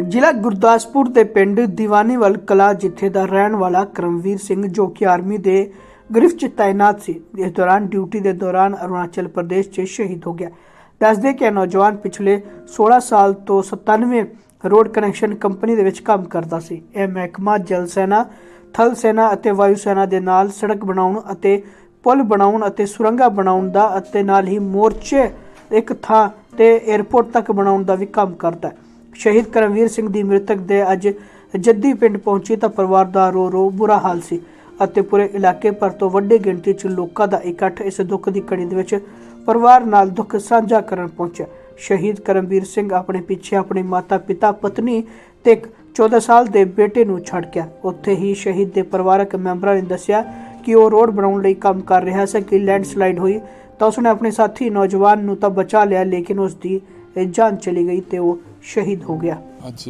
ਜ਼ਿਲ੍ਹਾ ਗੁਰਦਾਸਪੁਰ ਦੇ ਪਿੰਡ ਦੀਵਾਨੀਵਾਲ ਕਲਾ, ਜਿੱਥੇ ਦਾ ਰਹਿਣ ਵਾਲਾ ਕਰਮਵੀਰ ਸਿੰਘ, ਜੋ ਕਿ ਆਰਮੀ ਦੇ ਗ੍ਰਿਫਤ 'ਚ ਤਾਇਨਾਤ ਸੀ, ਇਸ ਦੌਰਾਨ ਡਿਊਟੀ ਦੇ ਦੌਰਾਨ ਅਰੁਣਾਚਲ ਪ੍ਰਦੇਸ਼ 'ਚ ਸ਼ਹੀਦ ਹੋ ਗਿਆ। ਦੱਸਦੇ ਕਿ ਇਹ ਨੌਜਵਾਨ ਪਿਛਲੇ 16 ਸਾਲ ਤੋਂ 97 ਰੋਡ ਕਨੈਕਸ਼ਨ ਕੰਪਨੀ ਦੇ ਵਿੱਚ ਕੰਮ ਕਰਦਾ ਸੀ। ਇਹ ਮਹਿਕਮਾ ਜਲ ਸੈਨਾ, ਥਲ ਸੈਨਾ ਅਤੇ ਵਾਯੂ ਸੈਨਾ ਦੇ ਨਾਲ ਸੜਕ ਬਣਾਉਣ ਅਤੇ ਪੁਲ ਬਣਾਉਣ ਅਤੇ ਸੁਰੰਗਾਂ ਬਣਾਉਣ ਦਾ ਅਤੇ ਨਾਲ ਹੀ ਮੋਰਚੇ ਇੱਕ ਥਾਂ ਤੇ 에ਅਰਪੋਰਟ ਤੱਕ ਬਣਾਉਣ ਦਾ ਵੀ ਕੰਮ ਕਰਦਾ ਹੈ। ਸ਼ਹੀਦ ਕਰਮਵੀਰ ਸਿੰਘ ਦੀ ਮ੍ਰਿਤਕ ਦੇ ਅੱਜ ਜੱਦੀ ਪਿੰਡ ਪਹੁੰਚੀ ਤਾਂ ਪਰਿਵਾਰ ਦਾ ਰੋ ਰੋ ਬੁਰਾ ਹਾਲ ਸੀ ਅਤੇ ਪੂਰੇ ਇਲਾਕੇ ਭਰ ਤੋਂ ਵੱਡੀ ਗਿਣਤੀ 'ਚ ਲੋਕਾਂ ਦਾ ਇਕੱਠ ਇਸ ਦੁੱਖ ਦੀ ਘੜੀ ਦੇ ਵਿੱਚ ਪਰਿਵਾਰ ਨਾਲ ਦੁੱਖ ਸਾਂਝਾ ਕਰਨ ਪਹੁੰਚਿਆ। ਸ਼ਹੀਦ ਕਰਮਵੀਰ ਸਿੰਘ ਆਪਣੇ ਪਿੱਛੇ ਆਪਣੇ ਮਾਤਾ, ਪਿਤਾ, ਪਤਨੀ ਤੇ ਇੱਕ 14 ਸਾਲ ਦੇ ਬੇਟੇ ਨੂੰ ਛੱਡ ਗਿਆ। ਉੱਥੇ ਹੀ ਸ਼ਹੀਦ ਦੇ ਪਰਿਵਾਰਕ ਮੈਂਬਰਾਂ ਨੇ ਦੱਸਿਆ ਕਿ ਉਹ ਰੋਡ ਬਣਾਉਣ ਲਈ ਕੰਮ ਕਰ ਰਿਹਾ ਸੀ, ਕਿ ਲੈਂਡਸਲਾਈਡ ਹੋਈ ਤਾਂ ਉਸਨੇ ਆਪਣੇ ਸਾਥੀ ਨੌਜਵਾਨ ਨੂੰ ਤਾਂ ਬਚਾ ਲਿਆ, ਲੇਕਿਨ ਉਸ ਦੀ ਜਾਨ ਚਲੀ ਗਈ ਤੇ ਉਹ ਸ਼ਹੀਦ ਹੋ ਗਿਆ। ਅੱਜ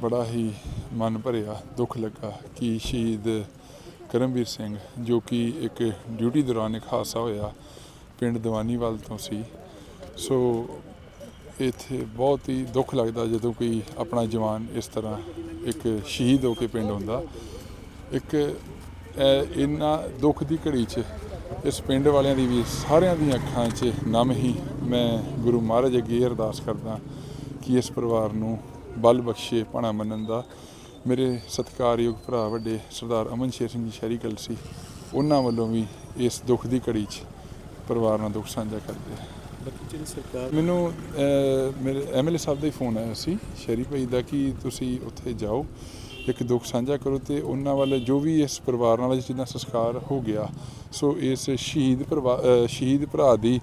ਬੜਾ ਹੀ ਮਨ ਭਰਿਆ, ਦੁੱਖ ਲੱਗਾ ਕਿ ਸ਼ਹੀਦ ਕਰਮਵੀਰ ਸਿੰਘ, ਜੋ ਕਿ ਇੱਕ ਡਿਊਟੀ ਦੌਰਾਨ ਇੱਕ ਹਾਦਸਾ ਹੋਇਆ ਪਿੰਡ ਦੀਵਾਨੀਵਾਲ ਤੋਂ ਸੀ। ਸੋ ਇੱਥੇ ਬਹੁਤ ਹੀ ਦੁੱਖ ਲੱਗਦਾ ਜਦੋਂ ਕੋਈ ਆਪਣਾ ਜਵਾਨ ਇਸ ਤਰ੍ਹਾਂ ਇੱਕ ਸ਼ਹੀਦ ਹੋ ਕੇ ਪਿੰਡ ਹੁੰਦਾ ਇੱਕ ਇਹ ਦੁੱਖ ਦੀ ਘੜੀ 'ਚ ਇਸ ਪਿੰਡ ਵਾਲਿਆਂ ਦੀ ਵੀ ਸਾਰਿਆਂ ਦੀਆਂ ਅੱਖਾਂ 'ਚ ਨਮ ਹੀ ਮੈਂ ਗੁਰੂ ਮਹਾਰਾਜ ਅੱਗੇ ਅਰਦਾਸ ਕਰਦਾ ਕਿ ਇਸ ਪਰਿਵਾਰ ਨੂੰ ਬਲ ਬਖਸ਼ੇ ਭਾਣਾ ਮੰਨਣ ਦਾ। ਮੇਰੇ ਸਤਿਕਾਰਯੋਗ ਭਰਾ ਵੱਡੇ ਸਰਦਾਰ ਅਮਨ ਸ਼ੇਰ ਸਿੰਘ ਜੀ ਸ਼ਹਿਰੀ ਕਲਸੀ ਉਹਨਾਂ ਵੱਲੋਂ ਵੀ ਇਸ ਦੁੱਖ ਦੀ ਘੜੀ 'ਚ ਪਰਿਵਾਰ ਨਾਲ ਦੁੱਖ ਸਾਂਝਾ ਕਰਦੇ ਆ ਬਾਕੀ ਜਿਹੜੀ ਸਰਕਾਰ ਮੈਨੂੰ ਮੇਰੇ ਐਮਐਲਏ ਸਾਹਿਬ ਦਾ ਹੀ ਫੋਨ ਆਇਆ ਸੀ ਸ਼ਹਿਰੀ ਭਾਈ ਦਾ ਕਿ ਤੁਸੀਂ ਉੱਥੇ ਜਾਓ। ਇੱਕ ਦੁੱਖ ਸਾਂਝਾ ਕਰੋ ਤੇ ਉਹਨਾਂ ਵੱਲ ਜੋ ਵੀ ਇਸ ਪਰਿਵਾਰ ਨਾਲ ਜਿਹਦਾ ਸੰਸਕਾਰ ਹੋ ਗਿਆ, ਸੋ ਇਸ ਸ਼ਹੀਦ ਪਰਿਵਾ- ਸ਼ਹੀਦ ਭਰਾ ਦੀ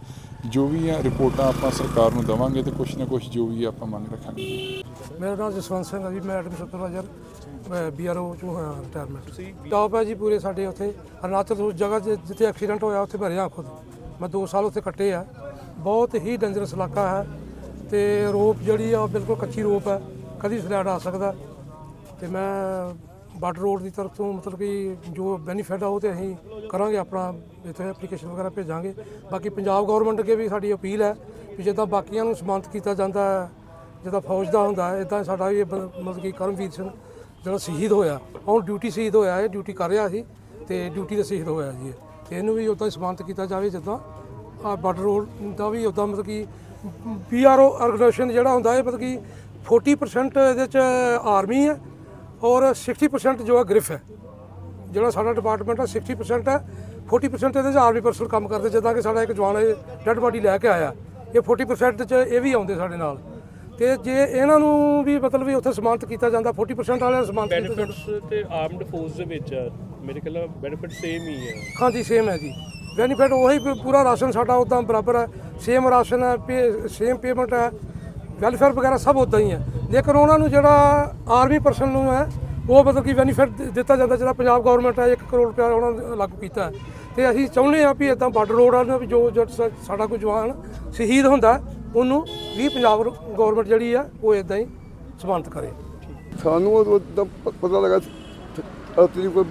ਜੋ ਵੀ ਆ ਰਿਪੋਰਟਾਂ ਆਪਾਂ ਸਰਕਾਰ ਨੂੰ ਦਵਾਂਗੇ ਤੇ ਕੁਝ ਨਾ ਕੁਝ ਜੋ ਵੀ ਆਪਾਂ ਮੰਗ ਰੱਖਾਂਗੇ। ਮੇਰਾ ਨਾਮ ਜਸਵੰਤ ਸਿੰਘ ਹੈ ਜੀ, ਮੈਂ ਐਡਮ ਸੁਪਰਵਾਈਜ਼ਰ ਬੀਆਰਓ ਚੋਂ ਹੋਇਆ ਰਿਟਾਇਰਮੈਂਟ ਤੁਸੀਂ ਟੌਪ ਹੈ ਜੀ ਪੂਰੇ ਸਾਡੇ ਉੱਥੇ ਅਰੁਣਾਚਲ ਉਸ ਜਗ੍ਹਾ ਜਿ- ਜਿੱਥੇ ਐਕਸੀਡੈਂਟ ਹੋਇਆ, ਉੱਥੇ ਭਰਿਆ ਖੁਦ। ਮੈਂ 2 ਸਾਲ ਉੱਥੇ ਕੱਟੇ ਆ। ਬਹੁਤ ਹੀ ਡੇਂਜਰਸ ਇਲਾਕਾ ਹੈ ਤੇ ਰੋਪ ਜਿਹੜੀ ਆ ਉਹ ਬਿਲਕੁਲ ਕੱਚੀ ਰੋਪ ਹੈ, ਕਦੀ ਸਲੈਡ ਆ ਸਕਦਾ। ਤੇ ਮੈਂ ਬਾਰਡਰ ਰੋਡ ਦੀ ਤਰਫ ਤੋਂ ਮਤਲਬ ਕਿ ਜੋ ਬੈਨੀਫਿਟ ਆ ਉਹ ਤੇ ਅਸੀਂ ਕਰਾਂਗੇ, ਆਪਣਾ ਇੱਥੇ ਐਪਲੀਕੇਸ਼ਨ ਵਗੈਰਾ ਭੇਜਾਂਗੇ ਬਾਕੀ ਪੰਜਾਬ ਗਵਰਨਮੈਂਟ ਅੱਗੇ ਵੀ ਸਾਡੀ ਅਪੀਲ ਹੈ ਕਿ ਜਿੱਦਾਂ ਬਾਕੀਆਂ ਨੂੰ ਸਨਮਾਨਿਤ ਕੀਤਾ ਜਾਂਦਾ ਹੈ, ਜਿੱਦਾਂ ਫੌਜ ਦਾ ਹੁੰਦਾ ਹੈ ਇਦਾਂ ਸਾਡਾ ਵੀ ਮਤਲਬ ਕਿ ਕਰਮਵੀਰ ਸਿੰਘ ਜਿਹੜਾ ਸ਼ਹੀਦ ਹੋਇਆ, ਹੁਣ ਡਿਊਟੀ ਸ਼ਹੀਦ ਹੋਇਆ ਹੈ ਡਿਊਟੀ ਕਰ ਰਿਹਾ ਸੀ ਤੇ ਡਿਊਟੀ ਦਾ ਸ਼ਹੀਦ ਹੋਇਆ ਜੀ ਇਹ। ਤੇ ਇਹਨੂੰ ਵੀ ਉਦਾਂ ਹੀ ਸਨਮਾਨਿਤ ਕੀਤਾ ਜਾਵੇ ਜਿੱਦਾਂ ਆ ਬਾਰਡਰ ਰੋਡ ਦਾ ਵੀ ਉਦਾਂ ਮਤਲਬ ਕਿ ਪੀਆਰਓ ਆਰਗੇਨਾਈਜੇਸ਼ਨ ਜਿਹੜਾ ਹੁੰਦਾ ਹੈ ਮਤਲਬ ਕਿ 40% ਇਹਦੇ ਚ ਆਰਮੀ ਹੈ ਔਰ 60% ਜੋ ਹੈ ਗ੍ਰਿਫ ਹੈ। ਜਿਹੜਾ ਸਾਡਾ ਡਿਪਾਰਟਮੈਂਟ ਹੈ 60% ਹੈ। 40% ਇਹਦੇ ਚ ਆਰਮੀ ਪਰਸਨਲ ਕੰਮ ਕਰਦੇ ਜਿੱਦਾਂ ਕਿ ਸਾਡਾ ਇੱਕ ਜਵਾਨ ਡੈਡ ਬਾਡੀ ਲੈ ਕੇ ਆਇਆ। ਇਹ 40% ਚ ਇਹ ਵੀ ਆਉਂਦੇ ਸਾਡੇ ਨਾਲ। ਤੇ ਜੇ ਇਹਨਾਂ ਨੂੰ ਵੀ ਮਤਲਬ ਵੀ ਉੱਥੇ ਸਨਮਾਨਿਤ ਕੀਤਾ ਜਾਂਦਾ 40% ਵਾਲਿਆਂ ਨੂੰ ਸਨਮਾਨਿਤ ਕੀਤਾ ਜਾਂਦਾ। ਬੈਨੀਫਿਟਸ ਤੇ ਆਰਮਡ ਫੋਰਸ ਦੇ ਵਿੱਚ। ਮੇਰੇ ਖਿਆਲ ਬੈਨੀਫਿਟ ਸੇਮ ਹੀ ਹੈ ਹਾਂਜੀ ਸੇਮ ਹੈ ਜੀ। ਬੈਨੀਫਿਟ ਉਹੀ ਪੂਰਾ ਰਾਸ਼ਨ ਸਾਡਾ ਉਦਾਂ ਬਰਾਬਰ ਹੈ। ਸੇਮ ਰਾਸ਼ਨ ਹੈ ਸੇਮ ਪੇਮੈਂਟ ਹੈ। ਵੈਲਫੇਅਰ ਵਗੈਰਾ ਸਭ ਉਦਾਂ ਹੀ ਹੈ। ਲੇਕਿਨ ਉਹਨਾਂ ਨੂੰ ਜਿਹੜਾ ਆਰਮੀ ਪਰਸਨ ਨੂੰ ਹੈ, ਉਹ ਮਤਲਬ ਕਿ ਬੈਨੀਫਿਟ ਦਿੱਤਾ ਜਾਂਦਾ ਜਿਹੜਾ ਪੰਜਾਬ ਗਵਰਨਮੈਂਟ ਹੈ 1 ਕਰੋੜ ਰੁਪਏ ਉਹਨਾਂ ਨੇ ਲਾਗੂ ਕੀਤਾ ਹੈ। ਤੇ ਅਸੀਂ ਚਾਹੁੰਦੇ ਹਾਂ ਵੀ ਇਦਾਂ ਬਾਰਡਰ ਰੋਡ ਵਾਲਿਆਂ ਵੀ ਜੋ ਜੋ ਸਾਡਾ ਕੋਈ ਜਵਾਨ ਸ਼ਹੀਦ ਹੁੰਦਾ ਉਹਨੂੰ ਵੀ ਪੰਜਾਬ ਗਵਰਨਮੈਂਟ ਜਿਹੜੀ ਆ, ਉਹ ਇਦਾਂ ਹੀ ਸਨਮਾਨਿਤ ਕਰੇ। ਸਾਨੂੰ ਉਹ ਪਤਾ ਲੱਗਾ ਅਤਰੀ ਕੋ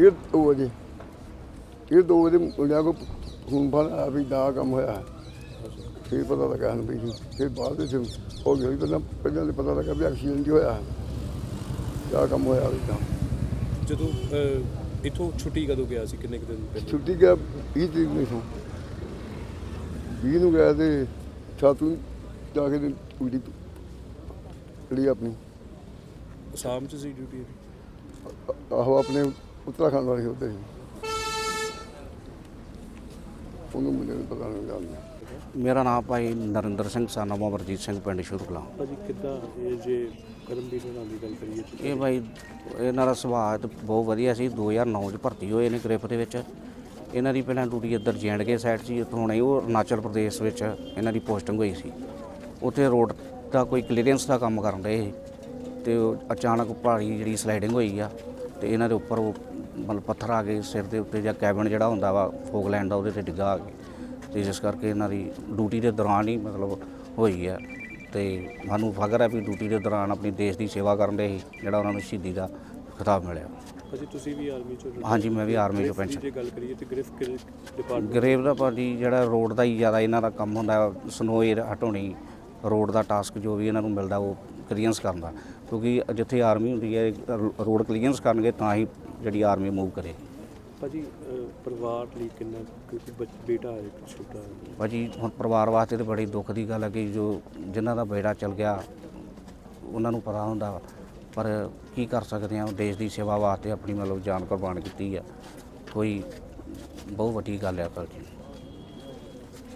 ਇਹ ਦੋ ਵਜੇ ਇਹ ਦੋ ਵਜੇ ਮੁੰਡਿਆਂ ਕੋ ਫੋਨ ਫਾਨ ਆ ਵੀ ਦਾ ਕੰਮ ਹੋਇਆ ਫਿਰ ਪਤਾ ਲੱਗਾ ਸਾਨੂੰ ਵੀ। ਫਿਰ ਬਾਅਦ ਵਿੱਚ ਹੋ ਗਿਆ ਪਹਿਲਾਂ ਪਹਿਲਾਂ ਤੇ ਪਤਾ ਲੱਗਾ ਵੀ ਐਕਸੀਡੈਂਟ ਹੀ ਹੋਇਆ। ਕਿਆ ਕੰਮ ਹੋਇਆ ਵੀ ਤਾਂ। ਜਦੋਂ ਅਹ, ਇੱਥੋਂ ਛੁੱਟੀ ਕਦੋਂ ਗਿਆ ਸੀ? ਕਿੰਨੇ ਕੁ ਦਿਨ ਪਹਿਲੇ? ਛੁੱਟੀ ਗਿਆ 20 ਤਰੀਕ ਨੂੰ ਇੱਥੋਂ। 20 ਨੂੰ ਗਿਆ ਤੇ ਛਾਤੂ ਜਾ ਕੇ ਤੇ ਡਿਊਟੀ ਲਈ ਆਪਣੀ। ਅਸਾਮ ਚ ਸੀ ਡਿਊਟੀ ਆਹੋ ਆਪਣੇ ਉੱਤਰਾਖੰਡ ਵਾਲੇ ਹੁੰਦੇ ਸੀ ਉਹਨੂੰ ਮੁੰਡੇ ਨੂੰ ਪਤਾ ਨਹੀਂ ਗੱਲ। ਮੇਰਾ ਨਾਮ ਭਾਈ ਨਰਿੰਦਰ ਸਿੰਘ ਸਾਨਾ ਅਮਰਜੀਤ ਸਿੰਘ ਪਿੰਡ ਸ਼ੁਰੂ ਕਲਾਂ ਭਾਜੀ ਕਿੱਦਾਂ ਇਹ ਜੇ ਕਰਮਵੀਰ ਨਾਲ ਦੀ ਗੱਲ ਕਰੀਏ ਇਹ ਭਾਈ ਇਹਨਾਂ ਦਾ ਸੁਭਾਅ ਤਾਂ ਬਹੁਤ ਵਧੀਆ ਸੀ 2009 ਚ ਭਰਤੀ ਹੋਏ ਨੇ ਗ੍ਰਿਫ ਦੇ ਵਿੱਚ। ਇਹਨਾਂ ਦੀ ਪਹਿਲਾਂ ਡਿਊਟੀ ਇੱਧਰ ਜੈਂਡਕੇ ਸਾਈਡ ਸੀ ਇੱਥੋਂ ਹੁਣ ਉਹ ਅਰੁਣਾਚਲ ਪ੍ਰਦੇਸ਼ ਵਿੱਚ ਇਹਨਾਂ ਦੀ ਪੋਸਟਿੰਗ ਹੋਈ ਸੀ। ਉੱਥੇ ਰੋਡ ਦਾ ਕੋਈ ਕਲੀਅਰੈਂਸ ਦਾ ਕੰਮ ਕਰਨ ਰਹੇ ਸੀ ਤੇ ਅਚਾਨਕ ਭਾਰੀ ਜਿਹੜੀ ਸਲਾਈਡਿੰਗ ਹੋਈ ਆ ਤੇ ਇਹਨਾਂ ਦੇ ਉੱਪਰ ਉਹ ਮਤਲਬ ਪੱਥਰ ਆ ਗਏ ਸਿਰ ਦੇ ਉੱਤੇ ਜਾਂ ਕੈਬਨ ਜਿਹੜਾ ਹੁੰਦਾ ਵਾ ਫੋਗਲੈਂਡ ਦਾ ਉਹਦੇ ਤੇ ਡਿੱਗਾ ਆ ਕੇ। ਤੇ ਜਿਸ ਕਰਕੇ ਇਹਨਾਂ ਦੀ ਡਿਊਟੀ ਦੇ ਦੌਰਾਨ ਹੀ ਮਤਲਬ ਹੋਈ ਹੈ ਤੇ ਸਾਨੂੰ ਫਖਰ ਹੈ ਵੀ ਡਿਊਟੀ ਦੇ ਦੌਰਾਨ ਆਪਣੀ ਦੇਸ਼ ਦੀ ਸੇਵਾ ਕਰਨ ਦੇ ਜਿਹੜਾ ਉਹਨਾਂ ਨੂੰ ਸ਼ਹੀਦੀ ਦਾ ਖਿਤਾਬ ਮਿਲਿਆ। ਭਾਜੀ ਤੁਸੀਂ ਵੀ ਆਰਮੀ ਚੋਂ ਹਾਂਜੀ ਮੈਂ ਵੀ ਆਰਮੀ ਚੋਂ ਪੈਨਸ਼ਨ ਜੇ ਗੱਲ ਕਰੀਏ ਤੇ ਗ੍ਰਿਫ ਡਿਪਾਰਟਮੈਂਟ ਗਰੇਵ ਦਾ? ਪਾਰਟੀ ਜਿਹੜਾ ਰੋਡ ਦਾ ਹੀ ਜ਼ਿਆਦਾ ਇਹਨਾਂ ਦਾ ਕੰਮ ਹੁੰਦਾ ਸਨੋਏ ਹਟਾਉਣੀ ਰੋਡ ਦਾ ਟਾਸਕ ਜੋ ਵੀ ਇਹਨਾਂ ਨੂੰ ਮਿਲਦਾ ਉਹ ਕਲੀਅਰੈਂਸ ਕਰਨ ਦਾ। ਕਿਉਂਕਿ ਜਿੱਥੇ ਆਰਮੀ ਹੁੰਦੀ ਹੈ ਰੋਡ ਕਲੀਅਰੈਂਸ ਕਰਨਗੇ ਤਾਂ ਹੀ ਜਿਹੜੀ ਆਰਮੀ ਮੂਵ ਕਰੇ। ਭਾਜੀ ਅਹ, ਪਰਿਵਾਰ ਲਈ ਕਿੰਨਾ ਕਿਉਂਕਿ ਬੱਚ- ਬੇਟਾ ਹੈ ਇੱਕ ਛੋਟਾ ਹੈ। ਭਾਜੀ ਹੁਣ ਪਰਿਵਾਰ ਵਾਸਤੇ ਤਾਂ ਬੜੀ ਦੁੱਖ ਦੀ ਗੱਲ ਹੈ ਕਿ ਜੋ ਜਿਨ੍ਹਾਂ ਦਾ ਬੇੜਾ ਚਲ ਗਿਆ ਉਹਨਾਂ ਨੂੰ ਪਤਾ ਹੁੰਦਾ ਪਰ ਕੀ ਕਰ ਸਕਦੇ ਆ ਦੇਸ਼ ਦੀ ਸੇਵਾ ਵਾਸਤੇ ਆਪਣੀ ਮਤਲਬ ਜਾਨ ਕੁਰਬਾਨ ਕੀਤੀ ਆ। ਕੋਈ ਬਹੁਤ ਵੱਡੀ ਗੱਲ ਹੈ ਭਾਜੀ।